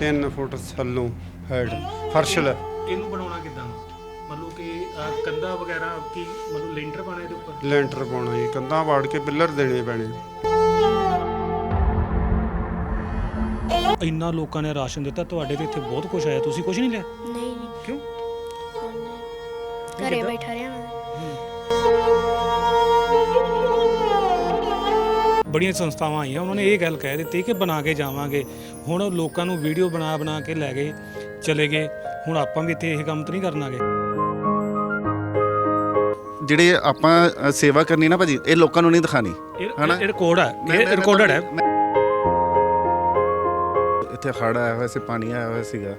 3 ਫੁੱਟ ਥੱਲੋਂ ਹਾਈਟ ਫਰਸ਼ਲ ਇਹਨੂੰ ਬਣਾਉਣਾ ਕਿੱਦਾਂ? ਮਤਲਬ ਕਿ ਅਹ, ਕੰਧਾਂ ਵਗੈਰਾ ਕੀ ਮਤਲਬ ਲੈਂਟਰ ਪਾਣਾ ਇਹਦੇ ਉੱਪਰ? ਲੈਂਟਰ ਪਾਉਣਾ ਜੀ ਕੰਧਾਂ ਵਾੜ ਕੇ ਪਿੱਲਰ ਦੇਣੇ ਪੈਣੇ। ਇੰਨਾ ਲੋਕਾਂ ਨੇ ਰਾਸ਼ਨ ਦਿੱਤਾ ਤੁਹਾਡੇ ਤੇ ਇੱਥੇ ਬਹੁਤ ਕੁਝ ਆਇਆ। ਤੁਸੀਂ ਕੁਝ ਨਹੀਂ ਲਿਆ? ਨਹੀਂ ਕਿਉਂ? ਘਰੇ ਬੈਠਾ ਰਿਹਾ ਮੈਂ। ਬੜੀਆਂ ਸੰਸਥਾਵਾਂ ਆਈਆਂ ਉਹਨਾਂ ਨੇ ਇਹ ਗੱਲ ਕਹਿ ਦਿੱਤੀ ਕਿ ਬਣਾ ਕੇ ਜਾਵਾਂਗੇ। ਹੁਣ ਲੋਕਾਂ ਨੂੰ ਵੀਡੀਓ ਬਣਾ ਬਣਾ ਕੇ ਲੈ ਗਏ ਚਲੇ ਗਏ। ਹੁਣ ਆਪਾਂ ਵੀ ਇੱਥੇ ਇਹ ਕੰਮ ਤਾਂ ਨਹੀਂ ਕਰਨਾਗੇ ਜਿਹੜੇ ਆਪਾਂ ਸੇਵਾ ਕਰਨੀ ਨਾ ਭਾਜੀ ਇਹ ਲੋਕਾਂ ਨੂੰ ਨਹੀਂ ਦਿਖਾਣੀ ਹਨਾ? ਇਹ ਰਿਕਾਰਡ ਹੈ ਇਹ ਰਿਕਾਰਡਡ ਹੈ ਇੱਥੇ ਹੜ੍ਹ ਆਇਆ ਹੋਇਆ ਸੀ ਪਾਣੀ ਆਇਆ ਹੋਇਆ ਸੀਗਾ।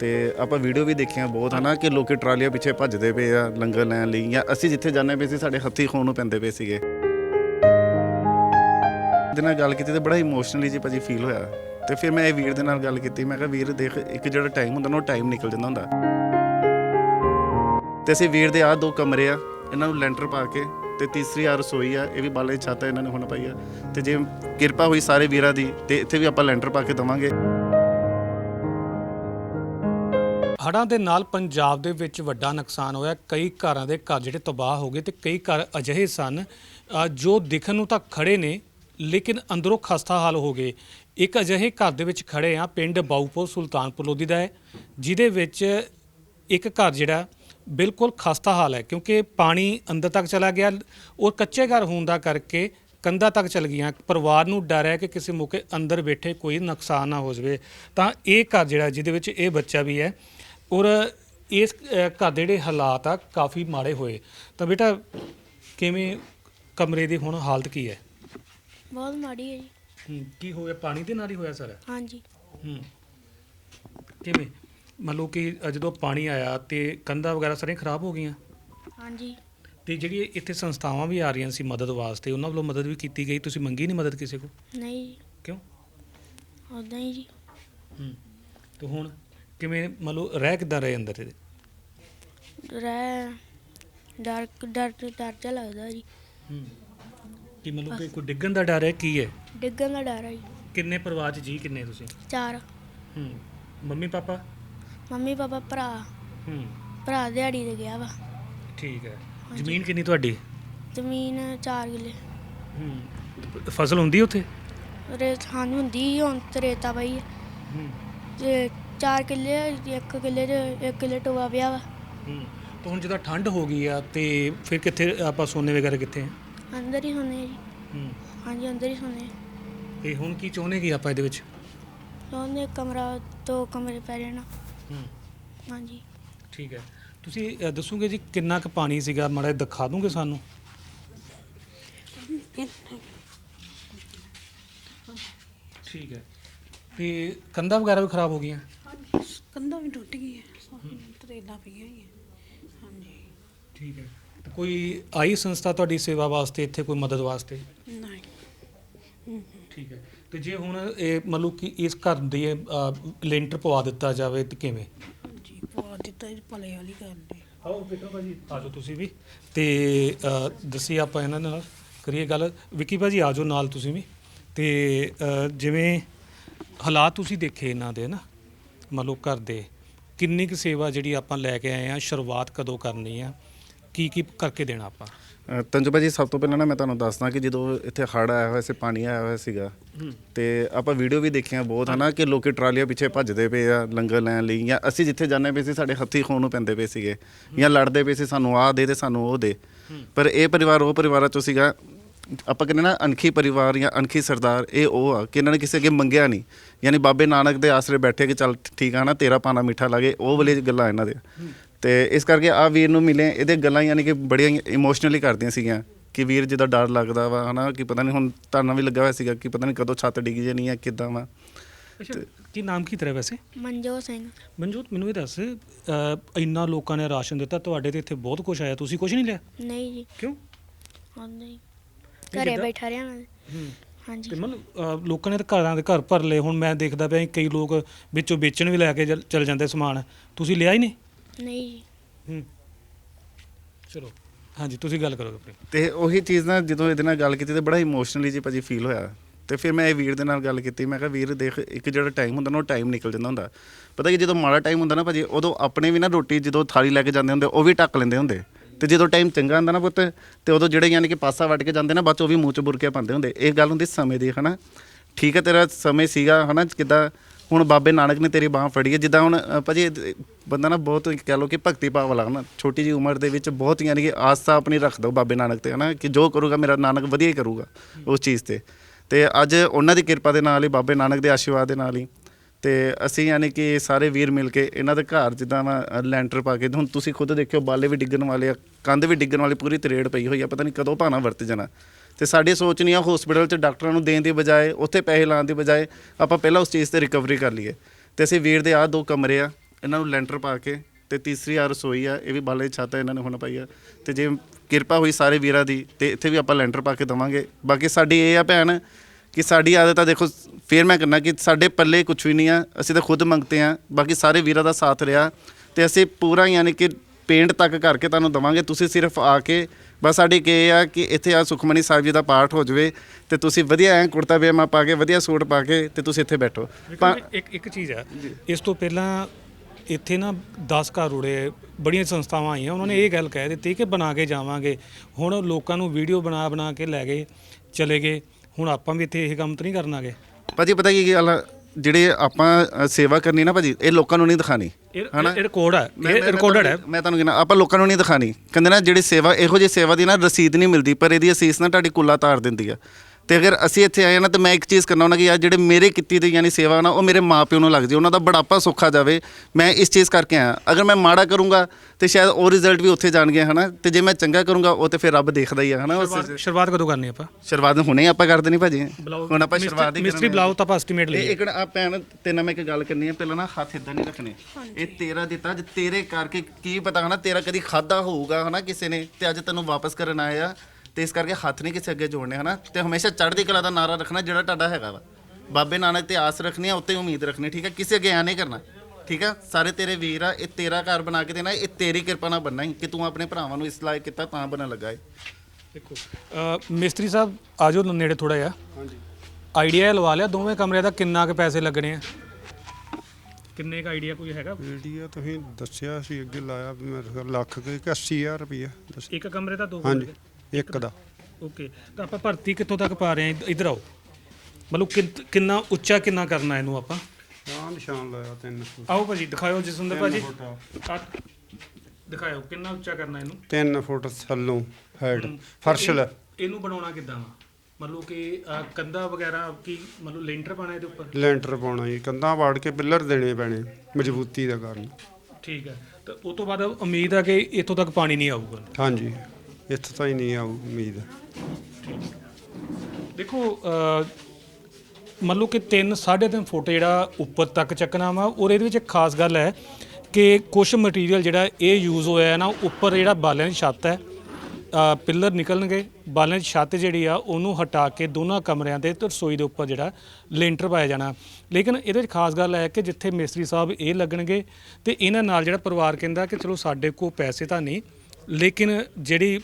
ਤੇ ਆਪਾਂ ਵੀਡੀਓ ਵੀ ਦੇਖੀਆਂ ਬਹੁਤ ਹਨਾ ਕਿ ਲੋਕੀ ਟਰਾਲੀਆਂ ਪਿੱਛੇ ਭੱਜਦੇ ਪਏ ਆ ਲੰਗਰ ਲੈਣ ਲਈ ਜਾਂ ਅਸੀਂ ਜਿੱਥੇ ਜਾਂਦੇ ਪਏ ਸੀ ਸਾਡੇ ਹੱਥੀ ਖੋਣ ਨੂੰ ਪੈਂਦੇ ਪਏ ਸੀਗੇ। ਦੇ ਨਾਲ ਗੱਲ ਕੀਤੀ ਤੇ ਬੜਾ ਇਮੋਸ਼ਨਲੀ ਜੀ ਭਾਜੀ ਫੀਲ ਹੋਇਆ। ਤੇ ਫਿਰ ਮੈਂ ਇਹ ਵੀਰ ਦੇ ਨਾਲ ਗੱਲ ਕੀਤੀ, ਮੈਂ ਕਿਹਾ, ਵੀਰ, ਦੇਖ, ਇੱਕ ਜਿਹੜਾ ਟਾਈਮ ਹੁੰਦਾ ਨਾ ਉਹ ਟਾਈਮ ਨਿਕਲ ਜਾਂਦਾ ਹੁੰਦਾ। ਤੇ ਅਸੀਂ ਵੀਰ ਦੇ ਆਹ ਦੋ ਕਮਰੇ ਆ, ਇਹਨਾਂ ਨੂੰ ਲੈਂਟਰ ਪਾ ਕੇ, ਤੇ ਤੀਸਰੀ ਆ ਰਸੋਈ ਆ, ਇਹ ਵੀ ਬਾਲੇ ਦੀ ਛੱਤ ਆ, ਇਹਨਾਂ ਨੇ ਹੁਣ ਪਾਈ ਆ। ਤੇ ਜੇ ਕਿਰਪਾ ਹੋਈ ਸਾਰੇ ਵੀਰਾਂ ਦੀ, ਤੇ ਇੱਥੇ ਵੀ ਆਪਾਂ ਲੈਂਟਰ ਪਾ ਕੇ ਦਵਾਂਗੇ। ਹੜ੍ਹਾਂ ਦੇ ਨਾਲ ਪੰਜਾਬ ਦੇ ਵਿੱਚ ਵੱਡਾ ਨੁਕਸਾਨ ਹੋਇਆ। ਕਈ ਘਰਾਂ ਦੇ ਘਰ ਜਿਹੜੇ ਤਬਾਹ ਹੋ ਗਏ ਤੇ ਕਈ ਘਰ ਅਜਿਹੇ ਸਨ ਜੋ ਦਿਖਣ ਨੂੰ ਤਾਂ ਖੜੇ ਨੇ ਲੇਕਿਨ ਅੰਦਰੋਂ ਖਸਤਾ ਹਾਲ ਹੋ ਗਏ। ਇੱਕ ਅਜਿਹੇ ਘਰ ਦੇ ਵਿੱਚ ਖੜੇ ਆ ਪਿੰਡ ਬਾਊਪੁਰ ਸੁਲਤਾਨਪੁਰ ਲੋਧੀ ਦਾ ਹੈ ਜਿਹਦੇ ਵਿੱਚ ਇੱਕ ਘਰ ਜਿਹੜਾ ਬਿਲਕੁਲ ਖਸਤਾ ਹਾਲ ਹੈ ਕਿਉਂਕਿ ਪਾਣੀ ਅੰਦਰ ਤੱਕ ਚਲਾ ਗਿਆ ਔਰ ਕੱਚੇ ਘਰ ਹੋਣ ਦਾ ਕਰਕੇ ਕੰਧਾਂ ਤੱਕ ਚਲ ਗਈਆਂ। ਪਰਿਵਾਰ ਨੂੰ ਡਰ ਹੈ ਕਿ ਕਿਸੇ ਮੌਕੇ ਅੰਦਰ ਬੈਠੇ ਕੋਈ ਨੁਕਸਾਨ ਨਾ ਹੋ ਜਾਵੇ। ਤਾਂ ਇਹ ਘਰ ਜਿਹੜਾ ਜਿਹਦੇ ਵਿੱਚ ਇਹ ਬੱਚਾ ਵੀ ਹੈ ਔਰ ਇਸ ਅ, ਘਰ ਦੇ ਜਿਹੜੇ ਹਾਲਾਤ ਆ ਕਾਫੀ ਮਾੜੇ ਹੋਏ। ਤਾਂ ਬੇਟਾ ਕਿਵੇਂ ਕਮਰੇ ਦੀ ਹੁਣ ਹਾਲਤ ਕੀ ਹੈ? ਬਹੁਤ ਮਾੜੀ ਹੈ ਜੀ। ਕੀ ਹੋਇਆ ਪਾਣੀ ਦੇ ਨਾਲ ਹੀ ਹੋਇਆ ਸਰ? ਹਾਂਜੀ। ਹੂੰ। ਕਿਵੇਂ? ਮੰਨ ਲਓ ਕਿ ਜਦੋਂ ਪਾਣੀ ਆਇਆ ਤੇ ਕੰਧਾਂ ਵਗੈਰਾ ਸਾਰੀਆਂ ਖਰਾਬ ਹੋ ਗਈਆਂ? ਹਾਂਜੀ। ਤੇ ਜਿਹੜੀ ਇੱਥੇ ਸੰਸਥਾਵਾਂ ਵੀ ਆ ਰਹੀਆਂ ਸੀ ਮਦਦ ਵਾਸਤੇ ਉਹਨਾਂ ਵੱਲੋਂ ਮਦਦ ਵੀ ਕੀਤੀ ਗਈ? ਤੁਸੀਂ ਮੰਗੀ ਨਹੀਂ ਮਦਦ ਕਿਸੇ ਕੋਲ? ਨਹੀਂ ਕਿਉਂ? ਉਦਾਂ ਹੀ ਜੀ। ਹੂੰ। ਤੇ ਹੁਣ ਕਿਵੇਂ ਮੰਨ ਲਓ ਰਹਿ ਕਿੱਦਾਂ ਰਹੇ ਅੰਦਰ ਇਹਦੇ? ਰਹਿ ਡਰ ਡਰ ਡਰ ਜਿਹਾ ਲੱਗਦਾ ਜੀ। ਹੂੰ। ਕੀ ਮੰਨ ਲਓ ਕਿ ਕੋਈ ਡਿੱਗਣ ਦਾ ਡਰ ਹੈ ਕੀ ਹੈ? ਡਿੱਗਣ ਦਾ ਡਰ ਹੈ ਜੀ। ਕਿੰਨੇ ਪਰਿਵਾਰ 'ਚ ਜੀ ਕਿੰਨੇ ਤੁਸੀਂ? ਚਾਰ। ਹੂੰ। Mummy papa? ਮੰਮੀ ਪਾਪਾ ਭਰਾ। ਹੂੰ। ਭਰਾ ਦਿਹਾੜੀ ਤੇ ਗਿਆ ਵਾ। ਠੀਕ ਹੈ। ਹਾਂਜੀ। ਜ਼ਮੀਨ ਕਿੰਨੀ ਤੁਹਾਡੀ? ਜ਼ਮੀਨ 4 ਕਿੱਲੇ। ਹੂੰ। ਫਸਲ ਹੁੰਦੀ ਉੱਥੇ? ਰੇਤ ਸਾਨੂੰ ਹੁੰਦੀ ਸੀ, ਹੁਣ ਤੇ ਰੇਤਾ ਪਈ ਹੈ। ਹੂੰ। ਤੇ 4 ਕਿੱਲੇ ਇੱਕ ਕਿੱਲੇ ਦੇ ਇੱਕ ਕਿੱਲੇ ਟੋਆ ਪਿਆ ਵਾ। ਹੂੰ। ਤਾਂ ਹੁਣ ਜਦੋਂ ਠੰਡ ਹੋ ਗਈ ਆ ਤੇ ਫਿਰ ਕਿੱਥੇ ਆਪਾਂ ਸੋਨੇ ਵਗੈਰਾ ਕਿੱਥੇ ਆ? ਅੰਦਰ ਹੀ ਸੋਨੇ ਜੀ। ਹੂੰ। ਹਾਂਜੀ ਅੰਦਰ ਹੀ ਸੋਨੇ ਤੇ ਹੁਣ ਕੀ ਚਾਹੁੰਦੇ ਕੀ ਆਪਾਂ ਇਹਦੇ ਵਿੱਚ? ਉਹਨੇ ਕਮਰਾ ਦੋ ਕਮਰੇ ਪੈ ਜਾਣਾ। ਹੂੰ। ਹਾਂਜੀ। ਠੀਕ ਹੈ। ਤੁਸੀਂ ਅ, ਦੱਸੋਗੇ ਜੀ ਕਿੰਨਾ ਕੁ ਪਾਣੀ ਸੀਗਾ? ਮਾੜਾ ਜਿਹਾ ਦਿਖਾ ਦੋਗੇ ਸਾਨੂੰ? ਠੀਕ ਹੈ। ਤੇ ਕੰਧਾਂ ਵਗੈਰਾ ਵੀ ਖਰਾਬ ਹੋ ਗਈਆਂ? ਕੰਧਾਂ ਵੀ ਟੁੱਟ ਗਈਆਂ। ਤਰੇਲਾ ਪਈਆਂ ਹੀ ਹਾਂਜੀ। ਠੀਕ ਹੈ। ਤੇ ਕੋਈ ਆਈ ਸੰਸਥਾ ਤੁਹਾਡੀ ਸੇਵਾ ਵਾਸਤੇ ਇੱਥੇ ਕੋਈ ਮਦਦ ਵਾਸਤੇ? ਨਹੀਂ। ਠੀਕ ਹੈ। ਤੇ ਜੇ ਹੁਣ ਇਹ ਮੰਨ ਲਓ ਕਿ ਇਸ ਘਰ ਦੇ ਲੈਂਟਰ ਪਵਾ ਦਿੱਤਾ ਜਾਵੇ ਤੇ ਕਿਵੇਂ? ਜੀ ਪਵਾ ਦਿੱਤਾ ਜੀ ਭਲੇ ਵਾਲੀ ਗੱਲ ਨੇ ਆਓ ਵਿਕਰਮ ਭਾਜੀ ਆਜੋ ਤੁਸੀਂ ਵੀ। ਤੇ ਅ, ਦੱਸੀ ਆਪਾਂ ਇਹਨਾਂ ਨਾਲ ਕਰੀਏ ਗੱਲ। ਵਿੱਕੀ ਭਾਜੀ ਆਜੋ ਨਾਲ ਤੁਸੀਂ ਵੀ। ਤੇ ਅ, ਜਿਵੇਂ ਹਾਲਾਤ ਤੁਸੀਂ ਦੇਖੇ ਇਹਨਾਂ ਦੇ ਨਾ ਮੰਨ ਲਓ ਘਰ ਦੇ। ਕਿੰਨੀ ਕੁ ਸੇਵਾ ਜਿਹੜੀ ਆਪਾਂ ਲੈ ਕੇ ਆਏ ਆ ਸ਼ੁਰੂਆਤ ਕਦੋਂ ਕਰਨੀ ਆ? ਕੀ ਕੀ ਕਰਕੇ ਦੇਣਾ ਆਪਾਂ? ਅ, ਤੰਜੂ ਭਾਜੀ ਸਭ ਤੋਂ ਪਹਿਲਾਂ ਨਾ ਮੈਂ ਤੁਹਾਨੂੰ ਦੱਸਦਾ ਕਿ ਜਦੋਂ ਇੱਥੇ ਹੜ੍ਹ ਆਇਆ ਹੋਇਆ ਸੀ ਪਾਣੀ ਆਇਆ ਹੋਇਆ ਸੀਗਾ ਤੇ ਆਪਾਂ ਵੀਡੀਓ ਵੀ ਦੇਖੀਆਂ ਬਹੁਤ ਹਨਾ ਕਿ ਲੋਕੀ ਟਰਾਲੀਆਂ ਪਿੱਛੇ ਭੱਜਦੇ ਪਏ ਆ ਲੰਗਰ ਲੈਣ ਲਈ ਜਾਂ ਅਸੀਂ ਜਿੱਥੇ ਜਾਂਦੇ ਪਏ ਸੀ ਸਾਡੇ ਹੱਥੀ ਖੋਣ ਨੂੰ ਪੈਂਦੇ ਪਏ ਸੀਗੇ ਜਾਂ ਲੜਦੇ ਪਏ ਸੀ ਸਾਨੂੰ ਆਹ ਦੇ ਤੇ ਸਾਨੂੰ ਉਹ ਦੇ। ਪਰ ਇਹ ਪਰਿਵਾਰ ਉਹ ਪਰਿਵਾਰਾਂ ਚੋਂ ਸੀਗਾ ਆਪਾਂ ਕਹਿੰਦੇ ਨਾ ਅਣਖੀ ਪਰਿਵਾਰ ਜਾਂ ਅਣਖੀ ਸਰਦਾਰ ਇਹ ਉਹ ਆ ਕਿ ਇਹਨਾਂ ਨੇ ਕਿਸੇ ਅੱਗੇ ਮੰਗਿਆ ਨਹੀਂ। ਯਾਨੀ ਬਾਬੇ ਨਾਨਕ ਦੇ ਆਸਰੇ ਬੈਠੇ ਕਿ ਚੱਲ ਠੀਕ ਆ ਨਾ ਤੇਰਾ ਪਾਣਾ ਮਿੱਠਾ ਲਾਗੇ ਉਹ ਵਾਲੀ ਗੱਲਾਂ ਇਹਨਾਂ ਦੇ ਤੇ ਇਸ ਕਰਕੇ ਆ ਵੀਰ ਨੂੰ ਮਿਲੇ ਇਹਦੇ ਗੱਲਾਂ ਯਾਨੀ ਕਿ ਬੜੀਆਂ ਇਮੋਸ਼ਨਲੀ ਕਰਦੀਆਂ ਸੀਗੀਆਂ ਕਿ ਵੀਰ ਜਿਹਦਾ ਡਰ ਲੱਗਦਾ ਵਾ ਹਨਾ ਕਿ ਪਤਾ ਨਹੀਂ ਹੁਣ ਧਰਨਾ ਵੀ ਲੱਗਾ ਹੋਇਆ ਸੀਗਾ ਕਿ ਪਤਾ ਨਹੀਂ ਕਦੋਂ ਛੱਤ ਡਿੱਗ ਜਾਣੀ ਆ ਕਿੱਦਾਂ ਵਾ। ਅੱਛਾ ਕੀ ਨਾਮ ਕੀ ਤੇਰਾ ਵੈਸੇ? ਮਨਜੋਤ ਸਿੰਘ। ਮਨਜੋਤ ਮੈਨੂੰ ਇਹ ਦੱਸ ਅ, ਇੰਨਾ ਲੋਕਾਂ ਨੇ ਰਾਸ਼ਨ ਦਿੱਤਾ ਤੁਹਾਡੇ ਤੇ ਇੱਥੇ ਬਹੁਤ ਕੁਝ ਆਇਆ ਤੁਸੀਂ ਕੁਝ ਨਹੀਂ ਲਿਆ? ਨਹੀਂ ਜੀ। ਕਿਉਂ? ਹੀ ਇਹ ਘਰੇ ਕਿੱਦਾਂ? ਬੈਠਾ ਰਿਹਾ ਮੈਂ। ਹੂੰ। ਹਾਂਜੀ। ਤੇ ਮਤਲਬ ਲੋਕਾਂ ਨੇ ਤਾਂ ਘਰਾਂ ਦੇ ਘਰ ਭਰ ਲਏ ਹੁਣ ਮੈਂ ਦੇਖਦਾ ਪਿਆ ਕਈ ਲੋਕ ਵਿੱਚੋਂ ਵੇਚਣ ਵੀ ਲੈ ਕੇ ਚਲ- ਚਲ ਜਾਂਦੇ ਸਮਾਨ ਤੁਸੀਂ ਲਿਆ ਹੀ ਨਹੀਂ? ਨਹੀਂ। ਜੀ ਹੂੰ। ਚਲੋ। ਹਾਂਜੀ ਤੁਸੀਂ ਗੱਲ ਕਰੋ ਆਪਣੀ। ਤੇ ਉਹੀ ਚੀਜ਼ ਨਾ ਜਦੋਂ ਇਹਦੇ ਨਾਲ ਗੱਲ ਕੀਤੀ ਤੇ ਬੜਾ ਇਮੋਸ਼ਨਲੀ ਜੀ ਭਾਜੀ ਫੀਲ ਹੋਇਆ। ਤੇ ਫਿਰ ਮੈਂ ਇਹ ਵੀਰ ਦੇ ਨਾਲ ਗੱਲ ਕੀਤੀ ਮੈਂ ਕਿਹਾ ਵੀਰ ਦੇਖ ਇੱਕ ਜਿਹੜਾ ਟਾਈਮ ਹੁੰਦਾ ਨਾ ਉਹ ਟਾਈਮ ਨਿਕਲ ਜਾਂਦਾ ਹੁੰਦਾ। ਪਤਾ ਕਿ ਜਦੋਂ ਮਾੜਾ ਟਾਈਮ ਹੁੰਦਾ ਨਾ ਭਾਜੀ ਉਦੋਂ ਆਪਣੇ ਵੀ ਨਾ ਰੋਟੀ ਜਦੋਂ ਥਾਲੀ ਲੈ ਕੇ ਜਾਂਦੇ ਹੁੰਦੇ ਉਹ ਵੀ ਢੱਕ ਲੈਂਦੇ ਹੁੰਦੇ। ਤੇ ਜਦੋਂ ਟਾਈਮ ਚੰਗਾ ਹੁੰਦਾ ਨਾ ਪੁੱਤ ਤੇ ਉਦੋਂ ਜਿਹੜੇ ਯਾਨੀ ਕਿ ਪਾਸਾ ਵੱਟ ਕੇ ਜਾਂਦੇ ਨਾ ਬਾਅਦ 'ਚ ਉਹ ਵੀ ਮੂੰਹ 'ਚ ਬੁਰਕੇ ਪਾਉਂਦੇ ਹੁੰਦੇ। ਇਹ ਗੱਲ ਹੁੰਦੀ ਸਮੇਂ ਦੀ ਹਨਾ? ਠੀਕ ਹੈ ਤੇਰਾ ਸਮੇਂ ਸੀਗਾ ਹਨਾ? ਕਿਦਾਂ ਹੁਣ ਬਾਬੇ ਨਾਨਕ ਨੇ ਤੇਰੀ ਬਾਹ ਫੜੀ ਹੈ। ਜਿੱਦਾਂ ਹੁਣ ਅ, ਭਾਜੀ ਇਹ ਬੰਦਾ ਨਾ ਬਹੁਤ ਕਹਿ ਲਓ ਕਿ ਭਗਤੀ ਭਾਵ ਵਾਲਾ ਨਾ ਛੋਟੀ ਜੀ ਉਮਰ ਦੇ ਵਿੱਚ ਬਹੁਤ ਯਾਨੀ ਕਿ ਆਸਥਾ ਆਪਣੀ ਰੱਖਦਾ ਉਹ ਬਾਬੇ ਨਾਨਕ ਤੇ ਹਨਾ ਕਿ ਜੋ ਕਰੂਗਾ ਮੇਰਾ ਨਾਨਕ ਵਧੀਆ ਹੀ ਕਰੂਗਾ ਉਸ ਚੀਜ਼ ਤੇ। ਤੇ ਅੱਜ ਉਹਨਾਂ ਦੀ ਕਿਰਪਾ ਦੇ ਨਾਲ ਹੀ ਬਾਬੇ ਨਾਨਕ ਦੇ ਆਸ਼ੀਰਵਾਦ ਦੇ ਨਾਲ ਹੀ ਤੇ ਅਸੀਂ ਯਾਨੀ ਕਿ ਸਾਰੇ ਵੀਰ ਮਿਲ ਕੇ ਇਹਨਾਂ ਦੇ ਘਰ ਜਿੱਦਾਂ ਵਾ ਅ, ਲੈਂਟਰ ਪਾ ਕੇ ਹੁਣ ਤੁਸੀਂ ਖੁਦ ਦੇਖਿਓ ਬਾਲੇ ਵੀ ਡਿੱਗਣ ਵਾਲੇ ਆ ਕੰਧ ਵੀ ਡਿੱਗਣ ਵਾਲੀ ਪੂਰੀ ਤਰੇੜ ਪਈ ਹੋਈ ਆ ਪਤਾ ਨਹੀਂ ਕਦੋਂ ਭਾਣਾ ਵਰਤ ਜਾਣਾ। ਤੇ ਸਾਡੀ ਸੋਚ ਨਹੀਂ ਆ ਹਸਪੀਟਲ 'ਚ ਡਾਕਟਰਾਂ ਨੂੰ ਦੇਣ ਦੀ ਬਜਾਏ, ਉੱਥੇ ਪੈਸੇ ਲਾਉਣ ਦੀ ਬਜਾਏ ਆਪਾਂ ਪਹਿਲਾਂ ਉਸ ਚੀਜ਼ ਤੇ ਰਿਕਵਰੀ ਕਰ ਲਈਏ। ਤੇ ਅਸੀਂ ਵੀਰ ਦੇ ਆਹ ਦੋ ਕਮਰੇ ਆ, ਇਹਨਾਂ ਨੂੰ ਲੈਂਟਰ ਪਾ ਕੇ ਤੇ ਤੀਸਰੀ ਆ ਰਸੋਈ ਆ, ਇਹ ਵੀ ਬਾਲੇ ਦੀ ਇਹਨਾਂ ਨੇ ਹੁਣ ਪਾਈ ਆ। ਤੇ ਜੇ ਕਿਰਪਾ ਹੋਈ ਸਾਰੇ ਵੀਰਾਂ ਦੀ, ਤੇ ਇੱਥੇ ਵੀ ਆਪਾਂ ਲੈਂਟਰ ਪਾ ਕੇ ਦਵਾਂਗੇ। ਬਾਕੀ ਸਾਡੀ ਇਹ ਆ ਭੈਣ ਕਿ ਸਾਡੀ ਆਦਤ ਆ, ਦੇਖੋ, ਫੇਰ ਮੈਂ ਕਰਨਾ ਕਿ ਸਾਡੇ ਪੱਲੇ ਕੁਝ ਵੀ ਨਹੀਂ ਆ, ਅਸੀਂ ਤਾਂ ਖੁਦ ਮੰਗਤੇ ਆ, ਬਾਕੀ ਸਾਰੇ ਵੀਰਾਂ ਦਾ ਸਾਥ ਰਿਹਾ। ਤੇ ਅਸੀਂ ਪੂਰਾ ਯਾਨੀ ਕਿ ਪੇਂਟ ਤੱਕ ਕਰਕੇ ਤੁਹਾਨੂੰ ਦਵਾਂਗੇ, ਤੁਸੀਂ ਸਿਰਫ ਆ ਕੇ ਬਸ ਸਾਡੀ ਕੀ ਆ ਕਿ ਇੱਥੇ ਆ ਸੁਖਮਨੀ ਸਾਹਿਬ ਜੀ ਦਾ ਪਾਠ ਹੋ ਜਾਵੇ ਤੇ ਤੁਸੀਂ ਵਧੀਆ ਐ ਕੁੜਤਾ ਪਜਾਮਾ ਪਾ ਕੇ ਵਧੀਆ ਸੂਟ ਪਾ ਕੇ ਤੇ ਤੁਸੀਂ ਇੱਥੇ ਬੈਠੋ। ਪਾ- ਇੱਕ ਇੱਕ ਚੀਜ਼ ਹੈ ਇਸ ਤੋਂ ਪਹਿਲਾਂ ਇੱਥੇ ਨਾ 10 ਘਰ ਰੁੜੇ ਬੜੀਆਂ ਸੰਸਥਾਵਾਂ ਆਈਆਂ ਉਹਨਾਂ ਨੇ ਇਹ ਗੱਲ ਕਹਿ ਦਿੱਤੀ ਕਿ ਬਣਾ ਕੇ ਜਾਵਾਂਗੇ। ਹੁਣ ਲੋਕਾਂ ਨੂੰ ਵੀਡੀਓ ਬਣਾ ਬਣਾ ਕੇ ਲੈ ਗਏ ਚਲੇ ਗਏ। ਹੁਣ ਆਪਾਂ ਵੀ ਇੱਥੇ ਇਹ ਕੰਮ ਤਾਂ ਨਹੀਂ ਕਰਨਾਗੇ। ਭਾਜੀ ਪਤਾ ਕੀ ਗੱਲ ਆ? ਜਿਹੜੇ ਆਪਾਂ ਸੇਵਾ ਕਰਨੀ ਨਾ ਭਾਜੀ ਇਹ ਲੋਕਾਂ ਨੂੰ ਨਹੀਂ ਦਿਖਾਣੀ ਹਨਾ? ਇਹ ਰਿਕਾਰਡ ਹੈ ਇਹ ਰਿਕਾਰਡਡ ਹੈ ਮੈਂ ਤੁਹਾਨੂੰ ਕਹਿੰਦਾ ਆਪਾਂ ਲੋਕਾਂ ਨੂੰ ਨਹੀਂ ਦਿਖਾਣੀ। ਕਹਿੰਦੇ ਨਾ ਜਿਹੜੀ ਸੇਵਾ ਇਹੋ ਜਿਹੀ ਸੇਵਾ ਦੀ ਨਾ ਰਸੀਦ ਨਹੀਂ ਮਿਲਦੀ ਪਰ ਇਹਦੀ ਅਸੀਸ ਨਾ ਤੁਹਾਡੀ ਕੁੱਲਾ ਤਾਰ ਦਿੰਦੀ ਆ। ਤੇ ਅਗਰ ਅਸੀਂ ਇੱਥੇ ਆਏ ਨਾ ਤਾਂ ਮੈਂ ਇੱਕ ਚੀਜ਼ ਕਰਨਾ ਹੁੰਦਾ ਕਿ ਯਾਰ ਜਿਹੜੇ ਮੇਰੇ ਕੀਤੀ ਦੀ ਯਾਨੀ ਸੇਵਾ ਨਾ ਉਹ ਮੇਰੇ ਮਾਪਿਓ ਨੂੰ ਲੱਗ ਜੇ ਉਹਨਾਂ ਦਾ ਬੜਾਪਾ ਸੁੱਖਾ ਜਾਵੇ। ਮੈਂ ਇਸ ਚੀਜ਼ ਕਰਕੇ ਆਇਆ। ਅਗਰ ਮੈਂ ਮਾੜਾ ਕਰੂੰਗਾ ਤੇ ਸ਼ਾਇਦ ਉਹ ਰਿਜ਼ਲਟ ਵੀ ਉੱਥੇ ਜਾਣਗੇ ਹਨਾ? ਤੇ ਜੇ ਮੈਂ ਚੰਗਾ ਕਰੂੰਗਾ ਉਹ ਤੇ ਫਿਰ ਰੱਬ ਦੇਖਦਾ ਹੀ ਆ ਹਨਾ? ਉਸ ਸ਼ੁਰੂਆਤ- ਸ਼ੁਰੂਆਤ ਕਦੋਂ ਕਰਨੀ ਆਪਾਂ? ਸ਼ੁਰੂਆਤ ਹੁਣੇ ਆਪਾਂ ਕਰਦੇ ਨਹੀਂ ਭਾਜੀ। ਹੁਣ ਆਪਾਂ ਸ਼ੁਰੂਆਤ ਹੀ ਆ। ਬੁਲਾਓ ਤਾਂ ਆਪਾਂ ਐਸਟੀਮੇਟ ਇਹ ਲਈਏ। ਇੱਕ ਨਾ ਆ ਭੈਣ ਤੇ ਨਾ ਮੈਂ ਇੱਕ ਗੱਲ ਕਰਨੀ ਹੈ ਪਹਿਲਾਂ ਨਾ ਹੱਥ ਇਦਾਂ ਨਹੀਂ ਰੱਖਣੇ। ਇਹ ਤੇਰਾ ਦਿੱਤਾ। ਜੇ ਤੇਰੇ ਕਰਕੇ ਕੀ ਪਤਾ ਹਨਾ? ਤੇਰਾ ਕਦੀ ਖਾਦਾ ਹੋਊਗਾ ਹਨਾ? ਕਿਸੇ ਨੇ। ਤੇ ਅੱਜ ਤੈਨੂੰ ਵਾਪਸ ਕਰਨ ਆਇਆ ਤੇ ਇਸ ਕਰਕੇ ਹੱਥ ਨਹੀਂ ਕਿਸੇ ਅੱਗੇ ਜੋੜਨੇ ਹਨਾ? ਤੇ ਹਮੇਸ਼ਾ ਚੜ੍ਹਦੀ ਕਲਾ ਦਾ ਨਾਰਾ ਰੱਖਣਾ ਜਿਹੜਾ ਤੁਹਾਡਾ ਹੈਗਾ ਵਾ। ਬਾਬੇ ਨਾਨਕ ਤੇ ਆਸ ਰੱਖਣੀ ਆ ਉੱਤੇ ਉਮੀਦ ਰੱਖਣੀ ਠੀਕ ਹੈ ਕਿਸੇ ਅੱਗੇ ਆ ਨਹੀਂ ਕਰਨਾ ਠੀਕ ਆ? ਸਾਰੇ ਤੇਰੇ ਵੀਰ ਆ ਇਹ ਤੇਰਾ ਘਰ ਬਣਾ ਕੇ ਦੇਣਾ ਇਹ ਤੇਰੀ ਕਿਰਪਾ ਨਾਲ ਬਣਨਾ ਹੀ ਕਿ ਤੂੰ ਆਪਣੇ ਭਰਾਵਾਂ ਨੂੰ ਇਸ ਲਾਇਕ ਕੀਤਾ ਤਾਂ ਬਣਨ ਲੱਗਾ ਏ। ਦੇਖੋ ਅ, ਮਿਸਤਰੀ ਸਾਹਿਬ ਆਜੋ ਨੇੜੇ ਥੋੜਾ ਜਿਹਾ। ਹਾਂਜੀ। ਆਈਡੀਆ ਲਵਾ ਲਿਆ ਦੋਵੇਂ ਕਮਰਿਆਂ ਦਾ ਕਿੰਨਾ ਕੁ ਪੈਸੇ ਲੱਗਣੇ ਆ? ਕਿੰਨੇ ਕ ਆਈਡੀਆ ਕੋਈ ਹੈਗਾ? ਵੀਡੀਓ ਤੁਸੀਂ ਦੱਸਿਆ ਸੀ ਅੱਗੇ ਲਾਇਆ ਵੀ ਮੇਰੇ ਖਿਆਲ ਲੱਖ ਕੇ 80000 ਰੁਪਇਆ ਦੱਸ ਇੱਕ ਕਮਰੇ ਦਾ ਦੋ ਹਾਂਜੀ। ਇੱਕ ਦਾ। ਓਕੇ ਤਾਂ ਆਪਾਂ ਭਰਤੀ ਕਿੱਥੋਂ ਤੱਕ ਪਾ ਰਹੇ ਹਾਂ? ਇਧਰ ਆਓ। ਮਤਲਬ ਕਿੰਨ- ਕਿੰਨਾ ਉੱਚਾ ਕਿੰਨਾ ਕਰਨਾ ਇਹਨੂੰ ਆਪਾਂ? ਆਹ ਨਿਸ਼ਾਨ ਲਾਇਆ 300 ਆਓ ਭਾਜੀ ਦਿਖਾਓ ਜਸਵਿੰਦਰ ਭਾਜੀ। ਫੁੱਟ ਆ। ਕੱਟ। ਦਿਖਾਓ ਕਿੰਨਾ ਉੱਚਾ ਕਰਨਾ ਇਹਨੂੰ? 3 ਫੁੱਟ ਥੱਲੋਂ ਫਰਸ਼ ਲੈ। ਇਹਨੂੰ ਬਣਾਉਣਾ ਕਿੱਦਾਂ ਵਾ? ਮਤਲਬ ਕਿ ਅ, ਕੰਧਾ ਵਗੈਰਾ ਕੀ ਮਤਲਬ ਲੈਂਟਰ ਪਾਣਾ ਇਹਦੇ ਉੱਪਰ? ਲੈਂਟਰ ਪਾਉਣਾ ਜੀ ਕੰਧਾਂ ਵਾੜ ਕੇ ਪਿੱਲਰ ਦੇਣੇ ਪੈਣੇ ਮਜ਼ਬੂਤੀ ਦਾ ਕਾਰਨ। ਠੀਕ ਹੈ। ਤਾਂ ਉਸ ਤੋਂ ਬਾਅਦ ਉਮੀਦ ਹੈ ਕਿ ਇੱਥੋਂ ਤੱਕ ਪਾਣੀ ਨਹੀਂ ਆਊਗਾ। ਹਾਂਜੀ। ਇੱਥੇ ਤਾਂ ਹੀ ਨਹੀਂ ਆਊ ਉਮੀਦ। ਦੇਖੋ ਅ, ਮੰਨ ਲਓ ਕਿ 3 3.5 ਫੁੱਟ ਜਿਹੜਾ ਉੱਪਰ ਤੱਕ ਚੱਕਣਾ ਵਾ ਔਰ ਇਹਦੇ ਵਿੱਚ ਇੱਕ ਖਾਸ ਗੱਲ ਹੈ ਕਿ ਕੁਝ ਮਟੀਰੀਅਲ ਜਿਹੜਾ ਇਹ ਯੂਜ਼ ਹੋਇਆ ਹੈ ਨਾ ਉੱਪਰ ਜਿਹੜਾ ਬਾਲਿਆਂ ਦੀ ਛੱਤ ਹੈ ਪਿੱਲਰ ਨਿਕਲਣਗੇ। ਬਾਲਿਆਂ ਦੀ ਛੱਤ ਜਿਹੜੀ ਆ ਉਹਨੂੰ ਹਟਾ ਕੇ ਦੋਨਾਂ ਕਮਰਿਆਂ ਦੇ ਤੇ ਰਸੋਈ ਦੇ ਉੱਪਰ ਜਿਹੜਾ ਲੈਂਟਰ ਪਾਇਆ ਜਾਣਾ। ਲੇਕਿਨ ਇਹਦੇ ਵਿੱਚ ਖਾਸ ਗੱਲ ਹੈ ਕਿ ਜਿੱਥੇ ਮਿਸਤਰੀ ਸਾਹਿਬ ਇਹ ਲੱਗਣਗੇ ਤੇ ਇਹਨਾਂ ਨਾਲ ਜਿਹੜਾ ਪਰਿਵਾਰ ਕਹਿੰਦਾ ਕਿ ਚਲੋ ਸਾਡੇ ਕੋਲ ਪੈਸੇ ਤਾਂ ਨਹੀਂ ਲੇਕਿਨ ਜਿਹੜੀ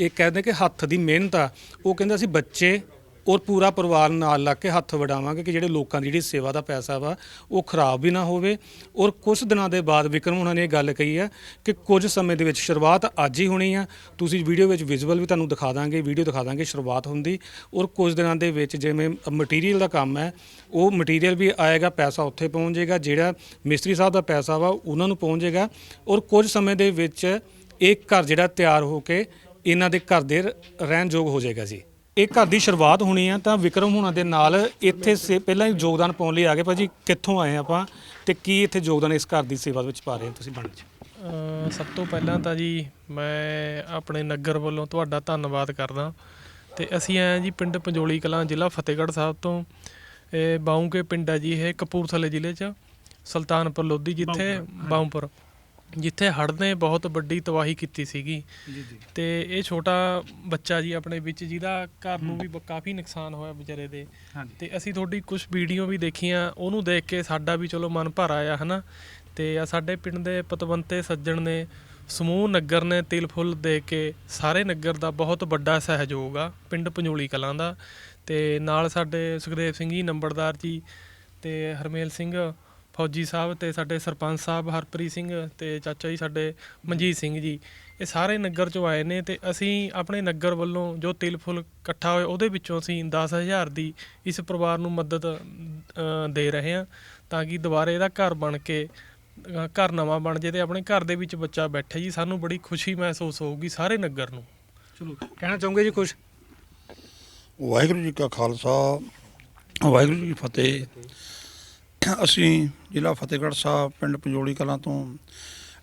ਇਹ ਕਹਿੰਦੇ ਕਿ ਹੱਥ ਦੀ ਮਿਹਨਤ ਆ, ਉਹ ਕਹਿੰਦੇ ਅਸੀਂ ਬੱਚੇ ਔਰ ਪੂਰਾ ਪਰਿਵਾਰ ਨਾਲ ਲੱਗ ਕੇ ਹੱਥ ਵਡਾਵਾਂਗੇ ਕਿ ਜਿਹੜੇ ਲੋਕਾਂ ਦੀ ਜਿਹੜੀ ਸੇਵਾ ਦਾ ਪੈਸਾ ਵਾ, ਉਹ ਖਰਾਬ ਵੀ ਨਾ ਹੋਵੇ। ਔਰ ਕੁਝ ਦਿਨਾਂ ਦੇ ਬਾਅਦ ਵਿਕਰਮ ਉਹਨਾਂ ਨੇ ਇਹ ਗੱਲ ਕਹੀ ਹੈ ਕਿ ਕੁਝ ਸਮੇਂ ਦੇ ਵਿੱਚ ਸ਼ੁਰੂਆਤ ਅੱਜ ਹੀ ਹੋਣੀ ਆ। ਤੁਸੀਂ ਵੀਡੀਓ ਵਿੱਚ ਵਿਜ਼ੂਅਲ ਵੀ ਤੁਹਾਨੂੰ ਦਿਖਾ ਦਾਂਗੇ, ਵੀਡੀਓ ਦਿਖਾ ਦਾਂਗੇ ਸ਼ੁਰੂਆਤ ਹੁੰਦੀ ਔਰ ਕੁਝ ਦਿਨਾਂ ਦੇ ਵਿੱਚ ਜਿਵੇਂ ਮਟੀਰੀਅਲ ਦਾ ਕੰਮ ਹੈ, ਉਹ ਮਟੀਰੀਅਲ ਵੀ ਆਏਗਾ, ਪੈਸਾ ਉੱਥੇ ਪਹੁੰਚ ਜਾਏਗਾ, ਜਿਹੜਾ ਮਿਸਤਰੀ ਸਾਹਿਬ ਦਾ ਪੈਸਾ ਵਾ, ਉਹਨਾਂ ਨੂੰ ਪਹੁੰਚ ਜਾਏਗਾ। ਔਰ ਕੁਝ ਸਮੇਂ ਦੇ ਵਿੱਚ ਇਹ ਘਰ ਜਿਹੜਾ ਤਿਆਰ ਹੋ ਕੇ ਇਹਨਾਂ ਦੇ ਘਰ ਦੇ ਰਹਿਣ ਯੋਗ ਹੋ ਜਾਏਗਾ ਜੀ। ਇਹ ਘਰ ਦੀ ਸ਼ੁਰੂਆਤ ਹੋਣੀ ਆ ਤਾਂ ਵਿਕਰਮ ਹੁਣਾਂ ਦੇ ਨਾਲ ਇੱਥੇ ਸੇ ਪਹਿਲਾਂ ਹੀ ਯੋਗਦਾਨ ਪਾਉਣ ਲਈ ਆ ਗਏ। ਭਾਜੀ ਕਿੱਥੋਂ ਆਏ ਆਪਾਂ ਤੇ ਕੀ ਇੱਥੇ ਯੋਗਦਾਨ ਇਸ ਘਰ ਦੀ ਸੇਵਾ ਵਿੱਚ ਪਾ ਰਹੇ ਹੋ ਤੁਸੀਂ ਬਣ ਅ, ਸਭ ਤੋਂ ਪਹਿਲਾਂ ਤਾਂ ਜੀ ਮੈਂ ਆਪਣੇ ਨਗਰ ਵੱਲੋਂ ਤੁਹਾਡਾ ਧੰਨਵਾਦ ਕਰਦਾ। ਤੇ ਅਸੀਂ ਆਏ ਹਾਂ ਜੀ ਪਿੰਡ ਪੰਜੋਲੀ ਕਲਾਂ ਜ਼ਿਲ੍ਹਾ ਫਤਿਹਗੜ੍ਹ ਸਾਹਿਬ ਤੋਂ। ਇਹ ਬਾਉਂਕੇ ਪਿੰਡ ਹੈ ਜੀ ਇਹ ਕਪੂਰਥਲੇ ਜ਼ਿਲ੍ਹੇ 'ਚ ਸੁਲਤਾਨਪੁਰ ਲੋਧੀ ਜਿੱਥੇ ਬਾਉਂਪੁਰ ਜਿੱਥੇ ਹੜ੍ਹ ਨੇ ਬਹੁਤ ਵੱਡੀ ਤਬਾਹੀ ਕੀਤੀ ਸੀਗੀ। ਜੀ ਜੀ। ਤੇ ਇਹ ਛੋਟਾ ਬੱਚਾ ਜੀ ਆਪਣੇ ਵਿੱਚ ਜਿਹਦਾ ਘਰ ਨੂੰ ਵੀ ਬ- ਕਾਫੀ ਨੁਕਸਾਨ ਹੋਇਆ ਵਿਚਾਰੇ ਦੇ। ਹਾਂਜੀ। ਤੇ ਅਸੀਂ ਤੁਹਾਡੀ ਕੁਝ ਵੀਡੀਓ ਵੀ ਦੇਖੀਆਂ ਉਹਨੂੰ ਦੇਖ ਕੇ ਸਾਡਾ ਵੀ ਚਲੋ ਮਨ ਭਰ ਆਇਆ ਹਨਾ। ਤੇ ਆ ਸਾਡੇ ਪਿੰਡ ਦੇ ਪਤਵੰਤੇ ਸੱਜਣ ਨੇ ਸਮੂਹ ਨਗਰ ਨੇ ਤਿਲ ਫੁੱਲ ਦੇ ਕੇ ਸਾਰੇ ਨਗਰ ਦਾ ਬਹੁਤ ਵੱਡਾ ਸਹਿਯੋਗ ਆ ਪਿੰਡ ਪੰਜੋਲੀ ਕਲਾਂ ਦਾ। ਤੇ ਨਾਲ ਸਾਡੇ ਸੁਖਦੇਵ ਸਿੰਘ ਜੀ ਨੰਬਰਦਾਰ ਜੀ ਤੇ ਹਰਮੇਲ ਸਿੰਘ ਫੌਜੀ ਸਾਹਿਬ ਤੇ ਸਾਡੇ ਸਰਪੰਚ ਸਾਹਿਬ ਹਰਪ੍ਰੀਤ ਸਿੰਘ ਤੇ ਚਾਚਾ ਜੀ ਸਾਡੇ ਮਨਜੀਤ ਸਿੰਘ ਜੀ ਇਹ ਸਾਰੇ ਨਗਰ ਚੋਂ ਆਏ ਨੇ ਤੇ ਅਸੀਂ ਆਪਣੇ ਨਗਰ ਵੱਲੋਂ ਜੋ ਤਿਲ ਫੁੱਲ ਇਕੱਠਾ ਹੋਇਆ ਉਹਦੇ ਵਿੱਚੋਂ ਅਸੀਂ 10000 ਦੀ ਇਸ ਪਰਿਵਾਰ ਨੂੰ ਮਦਦ ਦੇ ਰਹੇ ਹਾਂ ਤਾਂ ਕਿ ਦੁਬਾਰੇ ਇਹਦਾ ਘਰ ਬਣ ਕੇ ਘਰ ਨਵਾਂ ਬਣ ਜੇ ਤੇ ਆਪਣੇ ਘਰ ਦੇ ਵਿੱਚ ਬੱਚਾ ਬੈਠੇ ਜੀ ਸਾਨੂੰ ਬੜੀ ਖੁਸ਼ੀ ਮਹਿਸੂਸ ਹੋਊਗੀ ਸਾਰੇ ਨਗਰ ਨੂੰ। ਚਲੋ ਕਹਿਣਾ ਚਾਹੋਗੇ ਜੀ ਕੁਝ ਵਾਹਿਗੁਰੂ ਜੀ ਕਾ ਖਾਲਸਾ ਵਾਹਿਗੁਰੂ ਜੀ ਕੀ ਫਤਿਹ। ਅਸੀਂ ਜ਼ਿਲ੍ਹਾ ਫਤਿਹਗੜ੍ਹ ਸਾਹਿਬ, ਪਿੰਡ ਪੰਜੋਲੀ ਕਲਾਂ ਤੋਂ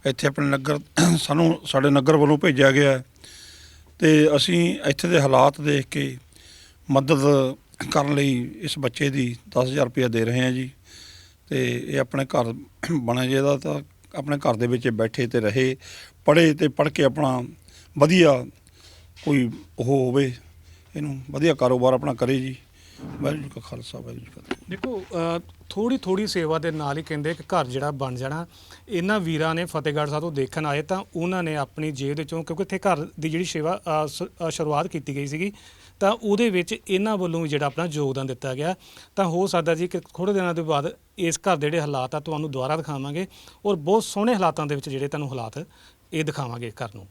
ਇੱਥੇ ਆਪਣੇ ਨਗਰ, ਸਾਨੂੰ ਸਾਡੇ ਨਗਰ ਵੱਲੋਂ ਭੇਜਿਆ ਗਿਆ ਹੈ ਤੇ ਅਸੀਂ ਇੱਥੇ ਦੇ ਹਾਲਾਤ ਦੇਖ ਕੇ ਮਦਦ ਕਰਨ ਲਈ ਇਸ ਬੱਚੇ ਦੀ 10000 ਰੁਪਏ ਦੇ ਰਹੇ ਹਾਂ ਜੀ। ਤੇ ਇਹ ਆਪਣੇ ਘਰ ਬਣੇ ਜਿਹਦਾ ਤਾਂ ਆਪਣੇ ਘਰ ਦੇ ਵਿੱਚ ਬੈਠੇ ਤੇ ਰਹੇ, ਪੜ੍ਹੇ ਤੇ ਪੜ੍ਹ ਕੇ ਆਪਣਾ ਵਧੀਆ ਕੋਈ ਉਹ ਹੋਵੇ, ਇਹਨੂੰ ਵਧੀਆ ਕਾਰੋਬਾਰ ਆਪਣਾ ਕਰੇ ਜੀ। ਵਾਹਿਗੁਰੂ ਜੀ ਕਾ ਖਾਲਸਾ ਵਾਹਿਗੁਰੂ ਜੀ ਕੀ ਫਤਿਹ। ਦੇਖੋ ਥੋੜੀ ਥੋੜੀ ਸੇਵਾ ਦੇ ਨਾਲ ਹੀ ਕਹਿੰਦੇ ਕਿ ਘਰ ਜਿਹੜਾ ਬਣ ਜਾਣਾ। ਇਹਨਾਂ ਵੀਰਾਂ ਨੇ ਫਤਿਹਗੜ੍ਹ ਸਾਹਿਬ ਤੋਂ ਦੇਖਣ ਆਏ ਤਾਂ ਉਹਨਾਂ ਨੇ ਆਪਣੀ ਜੇਬ ਦੇ ਚੋਂ ਕਿਉਂਕਿ ਇੱਥੇ ਘਰ ਦੀ ਜਿਹੜੀ ਸੇਵਾ ਅ, ਸ- ਅ, ਸ਼ੁਰੂਆਤ ਕੀਤੀ ਗਈ ਸੀਗੀ ਤਾਂ ਉਹਦੇ ਵਿੱਚ ਇਹਨਾਂ ਵੱਲੋਂ ਵੀ ਜਿਹੜਾ ਆਪਣਾ ਯੋਗਦਾਨ ਦਿੱਤਾ ਗਿਆ। ਤਾਂ ਹੋ ਸਕਦਾ ਜੀ ਕਿ ਥੋੜੇ ਦਿਨਾਂ ਦੇ ਬਾਅਦ ਇਸ ਘਰ ਦੇ ਜਿਹੜੇ ਹਾਲਾਤ ਆ ਤੁਹਾਨੂੰ ਦੁਬਾਰਾ ਦਿਖਾਵਾਂਗੇ ਔਰ ਬਹੁਤ ਸੋਹਣੇ ਹਾਲਾਤਾਂ ਦੇ ਵਿੱਚ ਜਿਹੜੇ ਤੁਹਾਨੂੰ ਹਾਲਾਤ ਇਹ ਦਿਖਾਵਾਂਗੇ ਘਰ ਨੂੰ।